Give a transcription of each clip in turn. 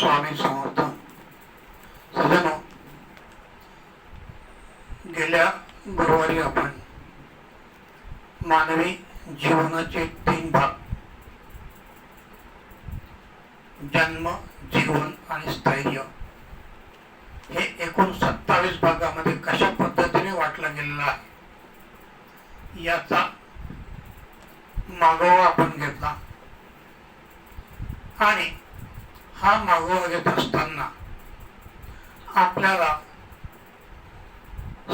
स्वामी समर्थ. सजनो गेल्या गुरुवारी आपण मानवी जीवनाचे तीन भाग जन्म जीवन आणि स्थैर्य हे एकूण सत्तावीस भागामध्ये कशा पद्धतीने वाटलं गेलेलं आहे? याचा मागोवा आपण घेतला. आणि हा मागोवा घेत असताना आपल्याला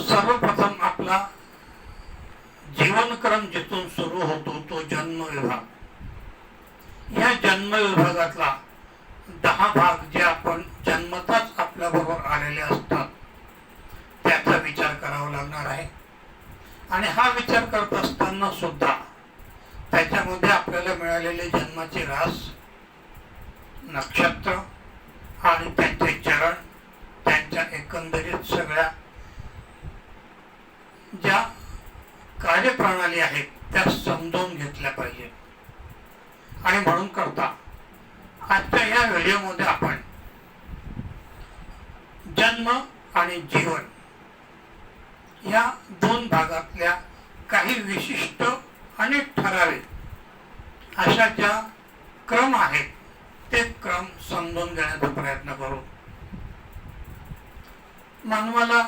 सर्वप्रथम आपला जीवनक्रम जिथून सुरू होतो तो जन्म विभाग. या जन्म विभागातला दहा भाग जे आपण जन्मताच आपल्या बरोबर आलेले असतात त्याचा विचार करावा लागणार आहे. आणि हा विचार करत असताना सुद्धा त्याच्यामध्ये आपल्याला मिळालेले जन्माचे रास नक्षत्र आणि त्यांचे चरण त्यांच्या एकंदरीत सगळ्या ज्या कार्यप्रणाली आहेत त्या समजावून घेतल्या पाहिजेत. आणि म्हणून करता आजच्या या व्हिडिओमध्ये आपण जन्म आणि जीवन या दोन भागातल्या काही विशिष्ट आणि ठराविक अशा ज्या क्रम आहेत प्रत्येक क्रम समजून घेण्याचा प्रयत्न करू. मानवाला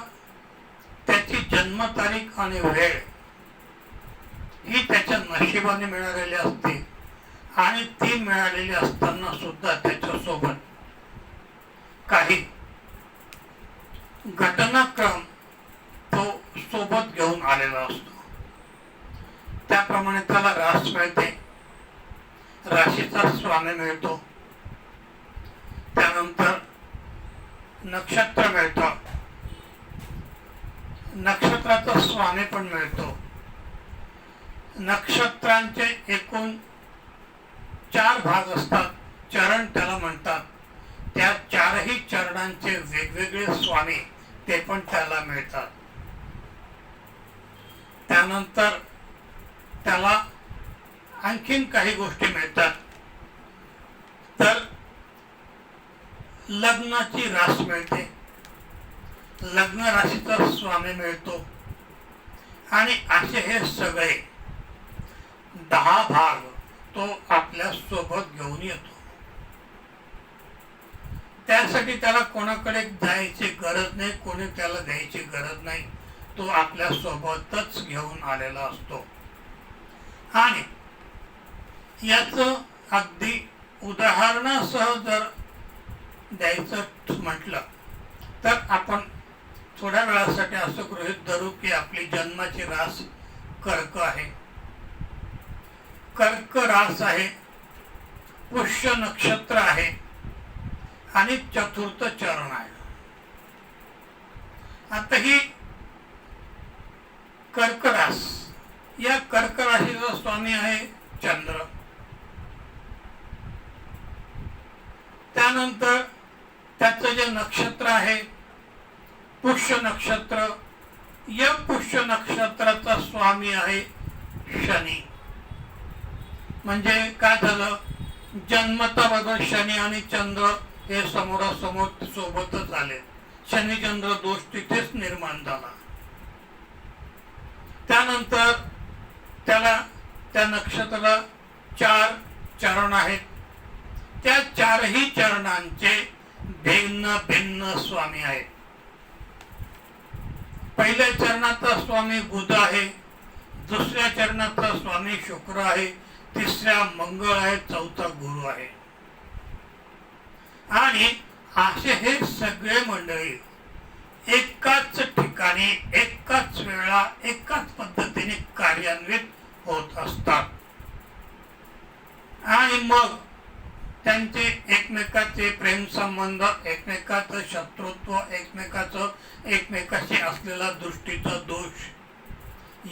त्याची जन्मतारीख आणि वेळ ही त्याच्या नशिबाने मिळालेली असते आणि ती मिळालेली असताना सुद्धा त्याच्यासोबत काही घटनाक्रम तो सोबत घेऊन आलेला असतो. त्याप्रमाणे त्याला रास मिळते. राशीचा स्वामी मिळतो. झाल्यानंतर नक्षत्र मिळतं. नक्षत्राचा स्वामी पण मिळतो. नक्षत्रांचे एकूण चार भाग असतात. चरण त्याला म्हणतात. त्या चारही चरणांचे वेगवेगळे स्वामी ते पण त्याला मिळतात. त्यानंतर त्याला आणखीन काही गोष्टी मिळतात. तर लग्नाची रास मिळते. लग्न राशीचा स्वामी मिळतो. आणि असे हे सगळे दहा भाग तो आपल्यासोबत घेऊन येतो. त्यासाठी त्याला कोणाकडे जायची गरज नाही कोणी त्याला द्यायची गरज नाही. तो आपल्या सोबतच घेऊन आलेला असतो. आणि याच अगदी उदाहरणासह जर द्यायचं म्हटलं तर आपण थोड्या वेळासाठी असं गृहित धरू की आपली जन्माची रास कर्क आहे. कर्क रास आहे पुष्य नक्षत्र आहे आणि चतुर्थ चरण आहे. आता ही कर्क रास या कर्क राशीचा स्वामी आहे चंद्र. त्यानंतर त्याचं जे नक्षत्र आहे पुष्य नक्षत्र या पुष्य नक्षत्राचा स्वामी आहे शनी. म्हणजे काय झालं? जन्मता बघा शनी आणि चंद्र हे समोरासमोर सोबतच आले. शनी चंद्र दोष तिथेच निर्माण झाला. त्यानंतर त्याला त्या नक्षत्राला चार चरण आहेत. त्या चारही चरणांचे भिन्न भिन्न स्वामी आहेत. पहिल्या चरणाचा स्वामी बुध आहे दुसऱ्या चरणाचा स्वामी शुक्र आहे तिसऱ्या मंगळ आहे चौथा गुरु आहे. आणि असे हे सगळे मंडळी एकाच ठिकाणी एकाच वेळा एकाच पद्धतीने कार्यान्वित होत असतात. आणि मग त्यांचे एकमेकाचे प्रेम संबंध एकमेकाचं शत्रुत्व एकमेकाचं एकमेकाशी असलेला दृष्टीचा दोष.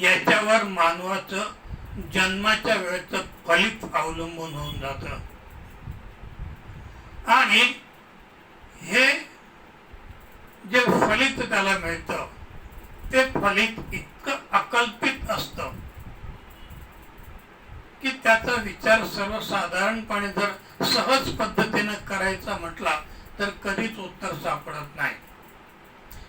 याच्यावर मानवाचं जन्माच्या वेळेचं फलित अवलंबून होऊन जात. आणि हे जे फलित त्याला मिळतं ते फलित इतकं अकल्पित असतं. की त्याचा विचार सर्वसाधारणपणे जर सहज पद्धतीनं करायचा म्हटला तर कधीच उत्तर सापडत नाही.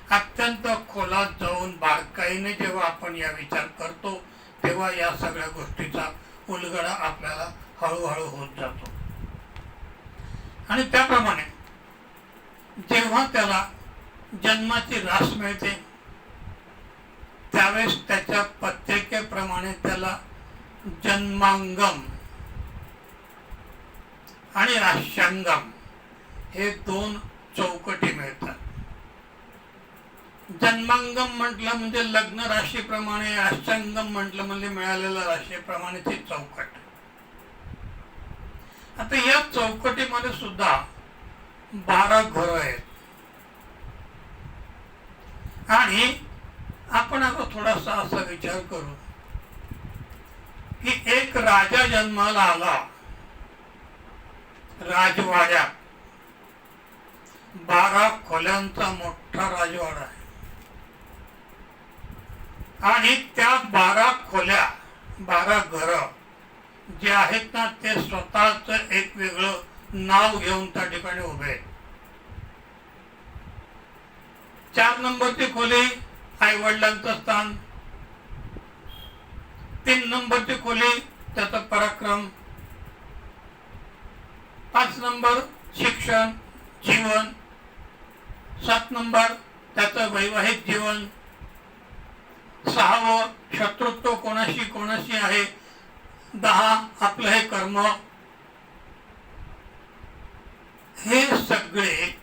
अत्यंत खोलात जाऊन बारकाईने जेव्हा आपण या विचार करतो तेव्हा या सगळ्या गोष्टीचा उलगडा आपल्याला हळूहळू होत जातो. आणि त्याप्रमाणे जेव्हा त्याला जन्माची रास मिळते त्यावेळेस त्याच्या पत्रिकेप्रमाणे त्याला जन्मांगम आणि राष्ट्रांगम हे दोन चौकटी मिळतात. जन्मांगम म्हटलं म्हणजे लग्न राशीप्रमाणे राष्ट्रांगम म्हटलं म्हणजे मिळालेल्या राशीप्रमाणे ती चौकट. आता या चौकटीमध्ये सुद्धा बारा घर आहेत. आणि आपण आता थोडासा असा विचार करू. की एक राजा जन्माला आला. राजवाड्यात. बारा खोल्यांचा मोठा राजवाडा आहे. आणि त्या बारा खोल्या बारा घर जे आहेत ना ते स्वतःच एक वेगळं नाव घेऊन त्या ठिकाणी उभे चार नंबरची खोली आई वडिलांचं स्थान तीन नंबरची खोली त्याचा पराक्रम. पाच नंबर शिक्षण जीवन. सात नंबर त्याचं वैवाहिक जीवन. सहावं शत्रुत्व कोणाशी कोणाशी आहे? दहा आपलं हे कर्म. हे सगळे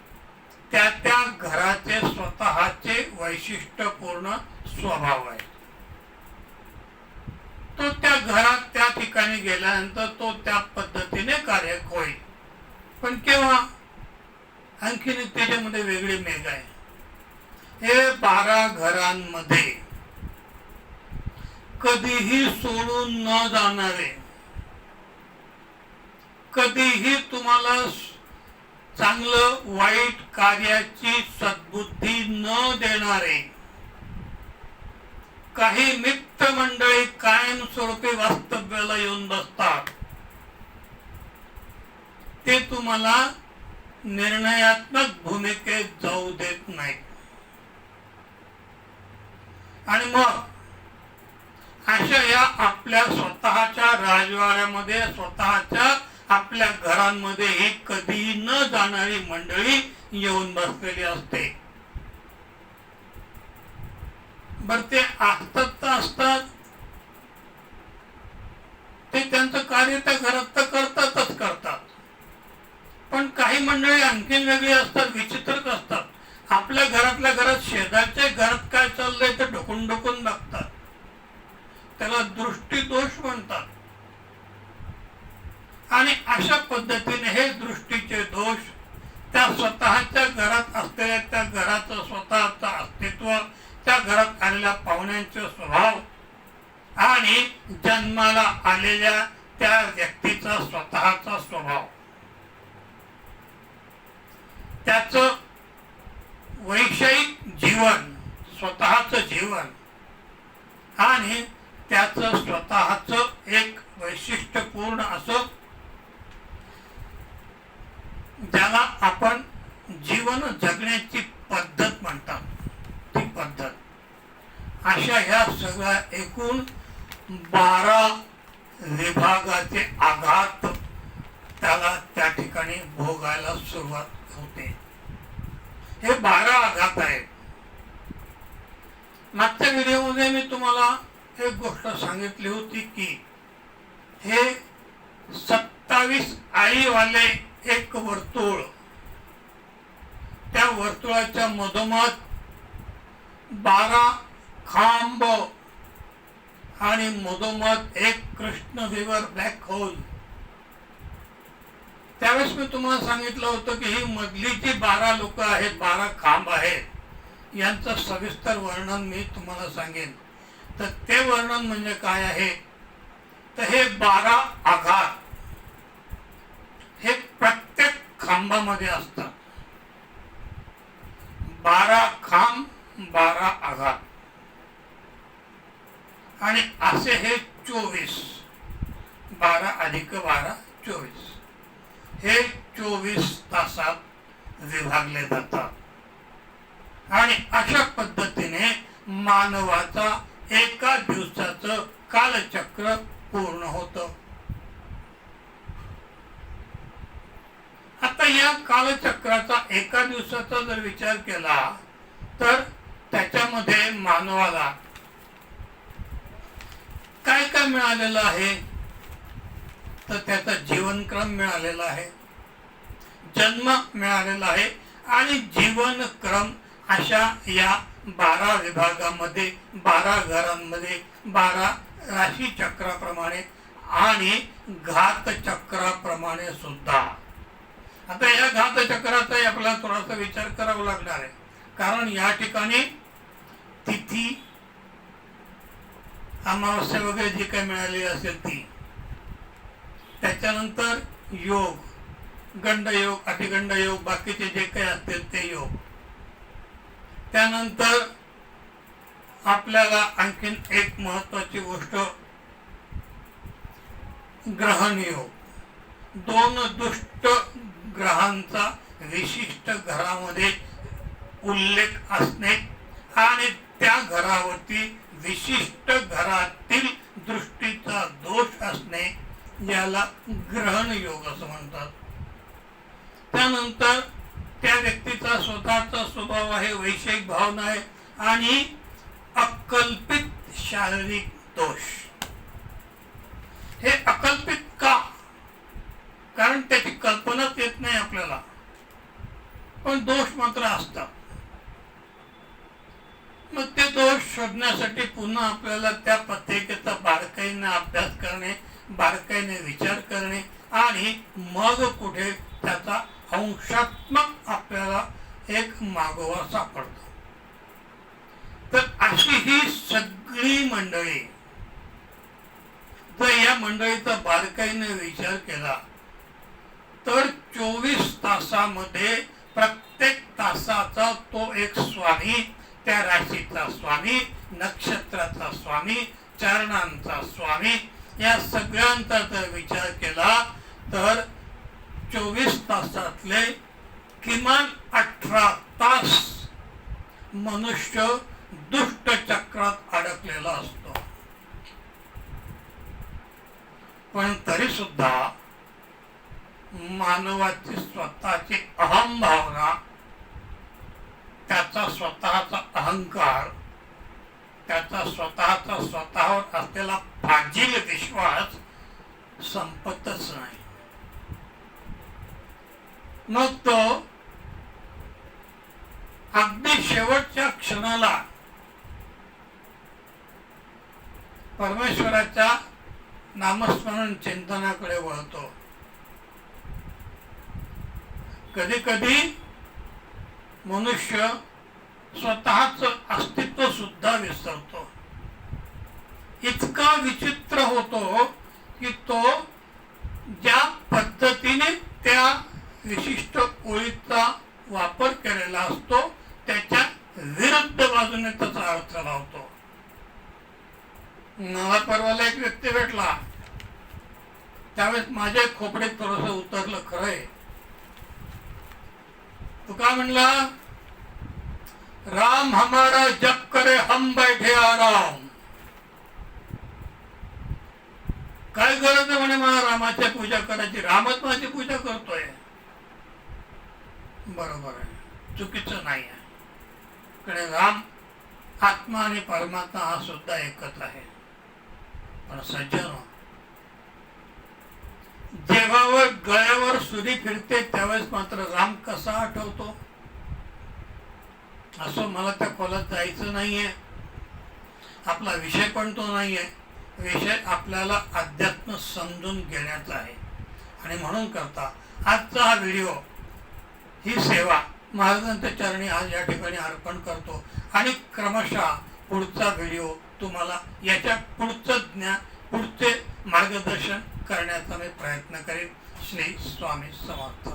त्या त्या घराचे स्वतःचे वैशिष्ट्यपूर्ण स्वभाव आहे तो त्या घरात त्या ठिकाणी गेल्यानंतर तो त्या पद्धतीने कार्य होईल. पण केव्हा? आणखीन त्याच्यामध्ये वेगळी मेघ आहे. हे बारा घरांमध्ये कधीही सोडून न जाणारे कधीही तुम्हाला चांगलं वाईट कार्याची सद्बुद्धी न देणारे काही मित्र मंडळी कायमस्वरूपी वास्तव्याला येऊन बसतात ते तुम्हाला निर्णयात्मक भूमिकेत जाऊ देत नाही आणि मग अशा या आपल्या स्वतःच्या राजवाड्यामध्ये स्वतःच्या आपल्या घरांमध्ये ही कधी न जाणारी मंडळी येऊन बसलेली असते. बर ते असतात तर असतात. ते त्यांचं कार्य त्या घरात तर करतात. काही मंडळी आणखीन वेगळी असतात विचित्रच असतात. आपल्या घरातल्या घरात शेजारच्या घरात काय चाललंय ते ढकून ढोकून बघतात. त्याला दृष्टी दोष म्हणतात. आणि अशा पद्धतीने हे दृष्टीचे दोष त्या स्वतःच्या घरात असलेल्या त्या घराचं स्वतःचं अस्तित्व त्या घरात आलेल्या पाहुण्यांचे स्वभाव आणि जन्माला आलेल्या त्या व्यक्तीचा स्वतःचा स्वभाव. त्याच वैषयिक जीवन स्वतःच जीवन आणि त्याच स्वतःच एक वैशिष्ट्यपूर्ण असं ज्याला आपण जीवन जगण्याची पद्धत म्हणतात. ती पद्धत. अशा ह्या सगळ्या एकूण बारा विभागाचे आघात त्याला त्या ठिकाणी भोगायला सुरुवात होते हे बारा आघात आहेत मागच्या व्हिडिओमध्ये मी तुम्हाला एक गोष्ट सांगितली होती की हे सत्तावीस आईवाले एक वर्तुळ. त्या वर्तुळाच्या मधोमध बारा खांब आणि मधोमध एक कृष्णविवर ब्लॅक होल त्यावेळेस मी तुम्हाला सांगितलं होतं की ही मधली जी बारा लोक आहेत बारा खांब आहेत यांचं सविस्तर वर्णन मी तुम्हाला सांगेन. तर ते वर्णन म्हणजे काय आहे? तर हे बारा आघात हे प्रत्येक खांबामध्ये असतात. बारा खांब बारा आघात आणि असे हे चोवीस बारा अधिक बारा चोवीस. हे चोवीस तासात विभागले जातात. आणि अशा पद्धतीने मानवाचा एका दिवसाचं कालचक्र पूर्ण होत. आता या कालचक्राचा एका दिवसाचा जर विचार केला तर त्याच्यामध्ये मानवाला काय काय मिळालेलं आहे? तर त्याचा जीवनक्रम मिळालेला आहे जन्म मिळालेला आहे आणि जीवनक्रम अशा या बारा विभागामध्ये बारा घरांमध्ये बारा राशी चक्राप्रमाणे आणि घात चक्राप्रमाणे सुद्धा. आता या घात चक्राचाही आपल्याला थोडासा विचार करावा लागणार आहे. कारण या ठिकाणी तिथी अमावस्या वगैरे जी काही मिळालेली असेल ती त्याच्यानंतर योग गंड योग अतिगंड योग बाकीचे जे काही असतील ते योग. त्यानंतर आपल्याला आणखीन एक महत्वाची गोष्ट ग्रहणयोग दोन दुष्ट ग्रहांचा विशिष्ट घरामध्ये उल्लेख असणे आणि त्या घरावरती विशिष्ट घरातील दृष्टीचा दोष असणे याला ग्रहण योग असं म्हणतात. त्यानंतर त्या व्यक्तीचा स्वतःचा स्वभाव आहे वैषयिक भावना आहे आणि अकल्पित शारीरिक दोष. हे अकल्पित का? कारण त्याची कल्पनाच येत नाही आपल्याला. पण दोष मात्र असतात. मग ते दोष शोधण्यासाठी पुन्हा आपल्याला त्या पत्रिकेचा बारकाईने अभ्यास करणे बारकाईने विचार करणे आणि मग कुठे त्याचा अंशात्मक आपल्याला एक मागोवा सापडतो. तर अशी ही सगळी मंडळी जर या मंडळीचा बारकाईने विचार केला तर चोवीस तासामध्ये प्रत्येक तासाचा तो एक स्वामी त्या राशीचा स्वामी नक्षत्राचा स्वामी चरणांचा स्वामी या सगळ्यांचा जर विचार केला तर चोवीस तासातले किमान अठरा तास मनुष्य दुष्ट चक्रात अडकलेला असतो. पण तरी सुद्धा मानवाची स्वतःची अहम भावना त्याचा स्वतःचा अहंकार त्याचा स्वतःचा स्वतःवर असलेला फाजील विश्वास संपतच नाही. मग तो अगदी शेवटच्या क्षणाला परमेश्वराच्या नामस्मरण चिंतनाकडे वळतो. कधी कधी मनुष्य स्वतःच अस्तित्व सुद्धा विसरतो. इतका विचित्र होतो की तो ज्या पद्धतीने त्या विशिष्ट ओळीचा वापर केलेला असतो त्याच्या विरुद्ध बाजूने त्याचा अर्थ लावतो मला परवाला एक व्यक्ती भेटला त्यावेळेस माझ्या खोपडे थोडस उतरलं खरंय. तू काय म्हणला राम हमारा जप करे हम बैठे आराम. काय गरज आहे म्हणे मला रामाची पूजा करायची? रामच माझी पूजा करतोय. बरोबर आहे. चुकीचं नाही आहे. कडे राम आत्मा आणि परमात्मा हा सुद्धा एकच आहे. पण सज्जन हो. जेव्हावर गळ्यावर सुरी फिरते त्यावेळेस मात्र राम कसा आठवतो? असं मला त्या खोलात जायचं नाहीये. आपला विषय पण तो नाहीये. विषय आपल्याला अध्यात्म समजून घेण्याचा आहे. आणि म्हणून करता आजचा हा व्हिडिओ ही सेवा महाराजांच्या चरणी आज या ठिकाणी अर्पण करतो. आणि क्रमशः पुढचा व्हिडिओ तुम्हाला याच्या पुढचं ज्ञान पुढचे मार्गदर्शन करण्याचा मी प्रयत्न करेन. श्री स्वामी समर्थ.